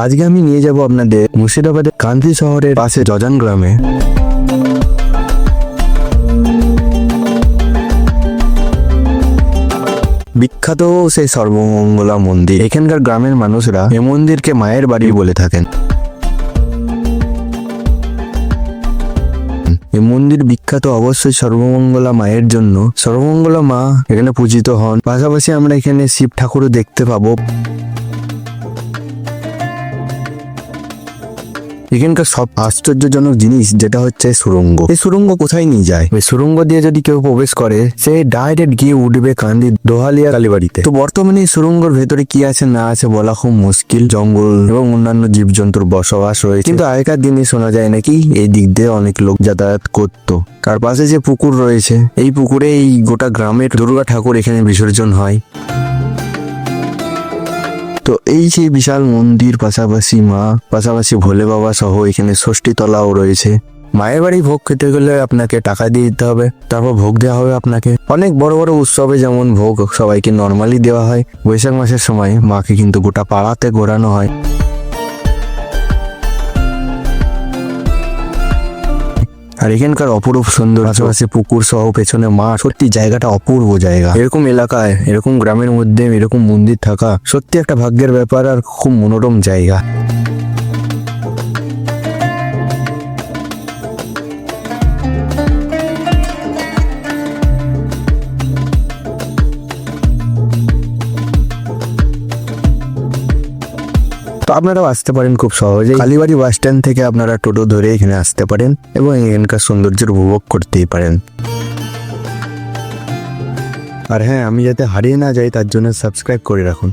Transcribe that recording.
আজকে আমি নিয়ে যাব আপনাদের মুর্শিদাবাদের কান্তি শহরের পাশে জজান গ্রামে। বিখ্যাত সেই সর্বমঙ্গলা মন্দির। এখানকার গ্রামের মানুষরা এ মন্দিরকে মায়ের বাড়ি বলে থাকেন। এই মন্দির বিখ্যাত অবশ্যই সর্বমঙ্গলা মায়ের জন্য। সর্বমঙ্গলা মা এখানে পূজিত হন। পাশাপাশি আমরা এখানে শিব ঠাকুরও দেখতে পাবো। এখানকার সব আশ্চর্যজনক জিনিস যেটা হচ্ছে সুরঙ্গ। এই সুরঙ্গ কোথায় নিয়ে যায়? ওই সুরঙ্গ দিয়ে যদি কেউ প্রবেশ করে, সে ডাইরেক্ট গিয়ে উঠবে কান্দি দোহালিয়া কালীবাড়িতে। তো বর্তমানে এই সুরঙ্গর ভেতরে কি আছে না আছে বলা খুব মুশকিল। জঙ্গল এবং অন্যান্য জীবজন্তুর বসবাস রয়েছে। কিন্তু আগেকার দিনে শোনা যায় নাকি এই দিক দিয়ে অনেক লোক যাতায়াত করতো। তার পাশে যে পুকুর রয়েছে, এই পুকুরে এই গোটা গ্রামের দুর্গা ঠাকুর এখানে বিসর্জন হয়। তো এই যে বিশাল মন্দির পাশাপাশি মা, পাশাপাশি ভোলে বাবা সহ এখানে ষষ্ঠীতলাও রয়েছে। মায়ের বাড়ি ভোগ খেতে গেলে আপনাকে টাকা দিয়ে দিতে হবে, তারপর ভোগ দেওয়া হবে আপনাকে। অনেক বড় বড় উৎসবে যেমন ভোগ সবাইকে নর্মালি দেওয়া হয়, বৈশাখ মাসের সময় মাকে কিন্তু গোটা পাড়াতে ঘোরানো হয়। আর এখানকার অপরূপ সুন্দর আশেপাশে পুকুর সহ পেছনে মাঠ। সত্যি জায়গাটা অপূর্ব জায়গা। এরকম এলাকায়, এরকম গ্রামের মধ্যে, এরকম মন্দির থাকা সত্যি একটা ভাগ্যের ব্যাপার আর খুব মনোরম জায়গা। আপনারাও আসতে পারেন খুব সহজে কালীবাড়ি বাস স্ট্যান্ড থেকে আপনারা টোটো ধরে এখানে আসতে পারেন এবং এখানকার সৌন্দর্যের উপভোগ করতেই পারেন। আর হ্যাঁ আমি যাতে হারিয়ে না যাই, তার জন্য সাবস্ক্রাইব করে রাখুন।